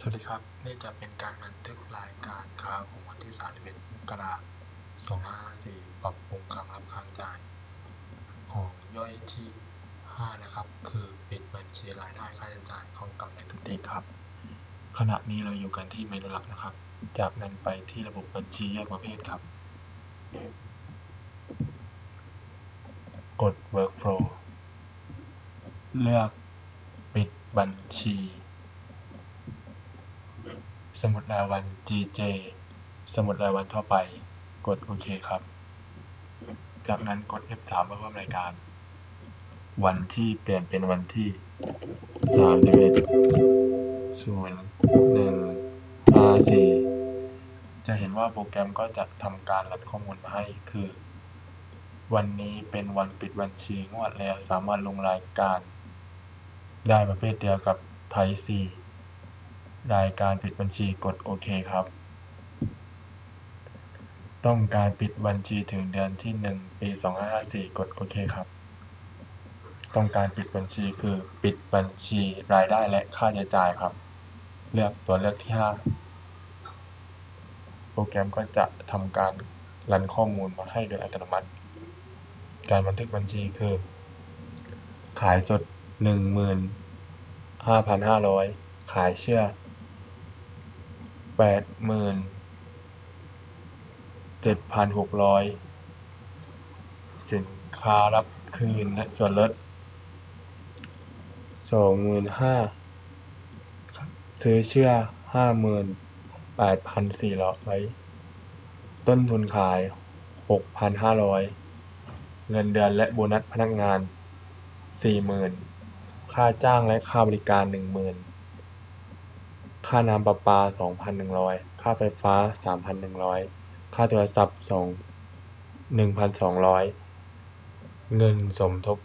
สวัสดีครับ นี่จะเป็นการบันทึกรายการค้าของวันที่ 31มกราคม2554ปรับปรุงคำรับค้างจ่าย ของย่อยที่ 5 นะครับ คือปิดบัญชีรายได้ค่าใช้จ่ายของกำไรทุกทีครับ ขณะนี้เราอยู่กันที่เมนูหลักนะครับ จากนั้นไปที่ระบบบัญชีแยกประเภทครับ กด workflow เลือกปิดบัญชี สมุดรายวัน GJ สมุดรายวันทั่วไป กดโอเคครับ จากนั้นกด F3 เพื่อเพิ่มรายการ วันที่เปลี่ยนเป็นวันที่31ศูนย์หนึ่งห้าสี่จะเห็นว่าโปรแกรมก็จะทำการรันข้อมูลมาให้คือ วันนี้เป็นวันปิดบัญชีงวดแล้วสามารถลงรายการ ได้ประเภทเดียวกับไทยซี รายการปิดบัญชีกดโอเคครับ ต้องการปิดบัญชีถึงเดือนที่หนึ่งปี 2554 กดโอเคครับ ต้องการปิดบัญชีคือปิดบัญชีรายได้และค่าใช้จ่ายครับ เลือกตัวเลือกที่ 5 โปรแกรมก็จะทำการรันข้อมูลมาให้โดยอัตโนมัติ การบันทึกบัญชีคือ ขายสดหนึ่งหมื่นห้าพันห้าร้อยขายเชื่อ แปดหมื่นเจ็ดพันหกร้อยสินค้ารับคืนและส่วนลดสองหมื่นห้าซื้อเชื่อห้าหมื่นแปดพันสี่ร้อยต้นทุนขายหกพันห้าร้อยเงินเดือนและโบนัสพนักงานสี่หมื่นค่าจ้างและค่าบริการหนึ่งหมื่น ค่าน้ำประปาสองพันหนึ่งร้อยค่าไฟฟ้าสามพันหนึ่งร้อยค่าโทรศัพท์สองหนึ่งพันสองร้อยเงินสมทบ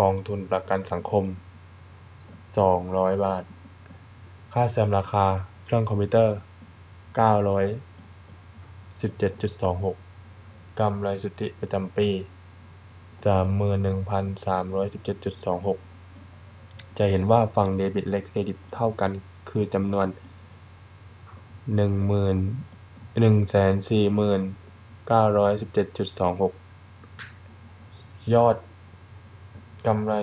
กองทุนประกันสังคมสองร้อยบาท ค่าแซมราคาเครื่องคอมพิวเตอร์เก้าร้อยสิบเจ็ดจุดสองหกกำไรสุทธิประจำปีสามหมื่นหนึ่งพันสามร้อยสิบเจ็ดจุดสองหก จะเห็นว่าฝั่งเดบิตและเครดิตเท่ากัน คือจำนวนหนึ่งหมื่นหนึ่งแสนสี่หมื่นเก้าร้อยสิบเจ็ดจุดสองหกยอดกำไร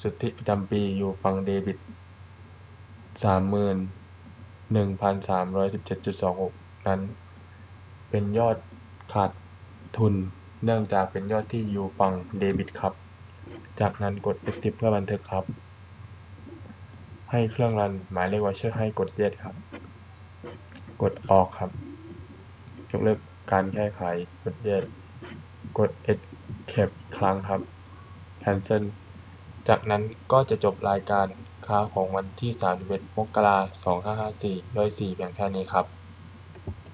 สุทธิประจำปีอยู่ฝั่งเดบิตสามหมื่นหนึ่งพันสามร้อยสิบเจ็ดจุดสองหกนั้น เป็นยอดขาดทุน เนื่องจากเป็นยอดที่อยู่ฝั่งเดบิตครับ จากนั้นกด Active เพื่อบันทึกครับ ให้เครื่องรันหมายเลขวอเชอร์ให้กด Yes ครับ กดออกครับยกเลิกการแก้ไขกด Yes กด Escape ครั้งครับ Cancel จากนั้นก็จะจบรายการค้าของวันที่ 31 มกราคม 2554ด้วย4เพียงแค่นี้ครับ